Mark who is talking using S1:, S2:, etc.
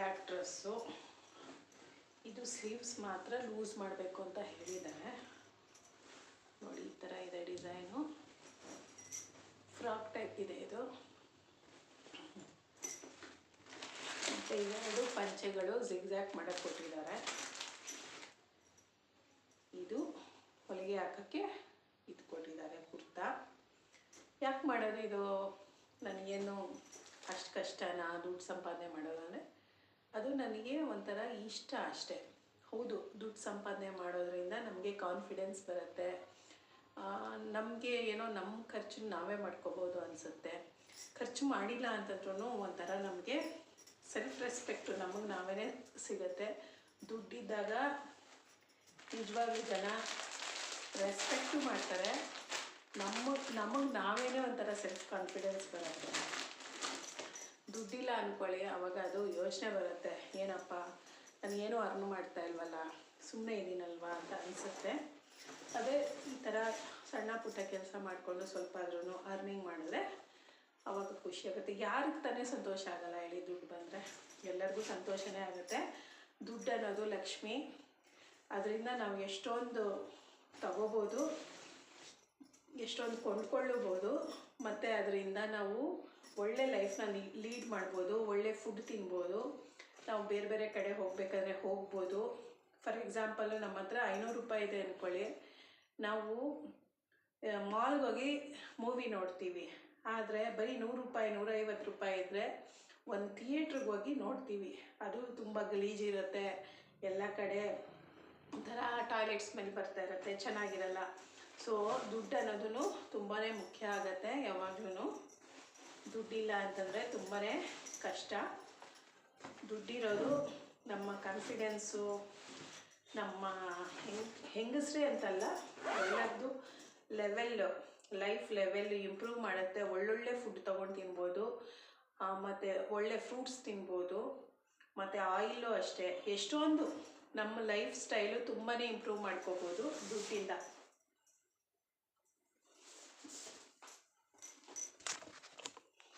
S1: Black dress ಇದು sleeves ಮಾತ್ರ loose ಮಾಡಬೇಕು ಅಂತ ಹೇಳಿದ್ದಾರೆ ನೋಡಿ, ಈ ಥರ ಇದೆ ಡಿಸೈನು ಫ್ರಾಕ್ ಟೈಪ್ ಇದೆ ಇದು. ಮತ್ತು ಇವೆರಡು ಪಂಚೆಗಳು ಜಿಗ್ಜ್ಯಾಕ್ ಮಾಡೋಕ್ಕೆ ಕೊಟ್ಟಿದ್ದಾರೆ. ಇದು ಹೊಲಿಗೆ ಹಾಕೋಕ್ಕೆ ಇದು ಕೊಟ್ಟಿದ್ದಾರೆ ಕುರ್ತಾ. ಯಾಕೆ ಮಾಡೋದು ಇದು? ನನಗೇನು ಅಷ್ಟು ಕಷ್ಟನಾ? ದುಡ್ಡು ಸಂಪಾದನೆ ಮಾಡೋದಂದರೆ? ಅದು ನನಗೆ ಒಂಥರ ಇಷ್ಟ ಅಷ್ಟೆ. ಹೌದು, ದುಡ್ಡು ಸಂಪಾದನೆ ಮಾಡೋದ್ರಿಂದ ನಮಗೆ ಕಾನ್ಫಿಡೆನ್ಸ್ ಬರುತ್ತೆ. ನಮಗೆ ಏನೋ ನಮ್ಮ ಖರ್ಚು ನಾವೇ ಮಾಡ್ಕೋಬೋದು ಅನಿಸುತ್ತೆ. ಖರ್ಚು ಮಾಡಿಲ್ಲ ಅಂತಂದ್ರೂ ಒಂಥರ ನಮಗೆ ಸೆಲ್ಫ್ ರೆಸ್ಪೆಕ್ಟು ನಮಗೆ ನಾವೇ ಸಿಗುತ್ತೆ. ದುಡ್ಡಿದ್ದಾಗ ನಿಜವಾಗ್ಲೂ ಜನ ರೆಸ್ಪೆಕ್ಟು ಮಾಡ್ತಾರೆ. ನಮ್ಮ, ನಮಗೆ ನಾವೇನೇ ಒಂಥರ ಸೆಲ್ಫ್ ಕಾನ್ಫಿಡೆನ್ಸ್ ಬರುತ್ತೆ. ದುಡ್ಡಿಲ್ಲ ಅಂದ್ಕೊಳ್ಳಿ ಅವಾಗ ಅದು ಯೋಚನೆ ಬರುತ್ತೆ. ಏನಪ್ಪ, ನಾನು ಏನೂ ಅರ್ನ್ ಮಾಡ್ತಾ ಇಲ್ವಲ್ಲ ಸುಮ್ಮನೆ ಇದ್ದೀನಲ್ವಾ ಅಂತ ಅನಿಸುತ್ತೆ. ಅದೇ ಈ ಥರ ಸಣ್ಣ ಪುಟ್ಟ ಕೆಲಸ ಮಾಡಿಕೊಂಡು ಸ್ವಲ್ಪ ಆದ್ರೂ ಅರ್ನಿಂಗ್ ಮಾಡಿದ್ರೆ ಅವಾಗ ಖುಷಿ ಆಗುತ್ತೆ. ಯಾರಿಗೆ ತಾನೇ ಸಂತೋಷ ಆಗಲ್ಲ ಹೇಳಿ ದುಡ್ಡು ಬಂದರೆ. ಎಲ್ಲರಿಗೂ ಸಂತೋಷನೇ ಆಗುತ್ತೆ. ದುಡ್ಡು ಅನ್ನೋದು ಲಕ್ಷ್ಮಿ. ಅದರಿಂದ ನಾವು ಎಷ್ಟೊಂದು ತಗೋಬೋದು, ಎಷ್ಟೊಂದು ಕೊಂಡ್ಕೊಳ್ಳಬೋದು ಮತ್ತು ಅದರಿಂದ ನಾವು ಲೈಫ್ನ ಲೀಡ್ ಮಾಡ್ಬೋದು, ಒಳ್ಳೆ ಫುಡ್ ತಿನ್ಬೋದು ನಾವು ಬೇರೆ ಬೇರೆ ಕಡೆ ಹೋಗಬೇಕಾದ್ರೆ ಹೋಗ್ಬೋದು. ಫಾರ್ ಎಕ್ಸಾಂಪಲ್ ನಮ್ಮ ಹತ್ರ ಐನೂರು ರೂಪಾಯಿ ಇದೆ ಅಂದ್ಕೊಳ್ಳಿ ನಾವು ಮಾಲ್ಗೆ ಹೋಗಿ ಮೂವಿ ನೋಡ್ತೀವಿ. ಆದರೆ ಬರೀ ನೂರು ರೂಪಾಯಿ, ನೂರೈವತ್ತು ರೂಪಾಯಿ ಇದ್ದರೆ ಒಂದು ಥಿಯೇಟ್ರಿಗೆ ಹೋಗಿ ನೋಡ್ತೀವಿ. ಅದು ತುಂಬ ಗಲೀಜಿರುತ್ತೆ ಎಲ್ಲ ಕಡೆ ಒಂಥರ ಟಾಯ್ಲೆಟ್ ಸ್ಮೆಲ್ ಬರ್ತಾ ಇರುತ್ತೆ, ಚೆನ್ನಾಗಿರಲ್ಲ. ಸೊ ದುಡ್ಡು ಅನ್ನೋದು ತುಂಬಾ ಮುಖ್ಯ ಆಗುತ್ತೆ. ದುಡ್ಡಿಲ್ಲ ಅಂತಂದರೆ ತುಂಬಾ ಕಷ್ಟ. ದುಡ್ಡಿರೋದು ನಮ್ಮ ಕಾನ್ಫಿಡೆನ್ಸು ನಮ್ಮ ಹೆಂಗ್, ಹೆಂಗಸ್ರಿ ಅಂತಲ್ಲ ಎಲ್ಲದ್ದು ಲೆವೆಲ್ ಲೈಫ್ ಲೆವೆಲ್ ಇಂಪ್ರೂವ್ ಮಾಡುತ್ತೆ. ಒಳ್ಳೊಳ್ಳೆ ಫುಡ್ ತೊಗೊಂಡು ತಿನ್ಬೋದು ಮತ್ತು ಒಳ್ಳೆ ಫ್ರೂಟ್ಸ್ ತಿನ್ಬೋದು, ಮತ್ತು ಆಯಿಲು ಅಷ್ಟೇ. ಎಷ್ಟೊಂದು ನಮ್ಮ ಲೈಫ್ ಸ್ಟೈಲು ತುಂಬಾ ಇಂಪ್ರೂವ್ ಮಾಡ್ಕೋಬೋದು ದುಡ್ಡಿಂದ.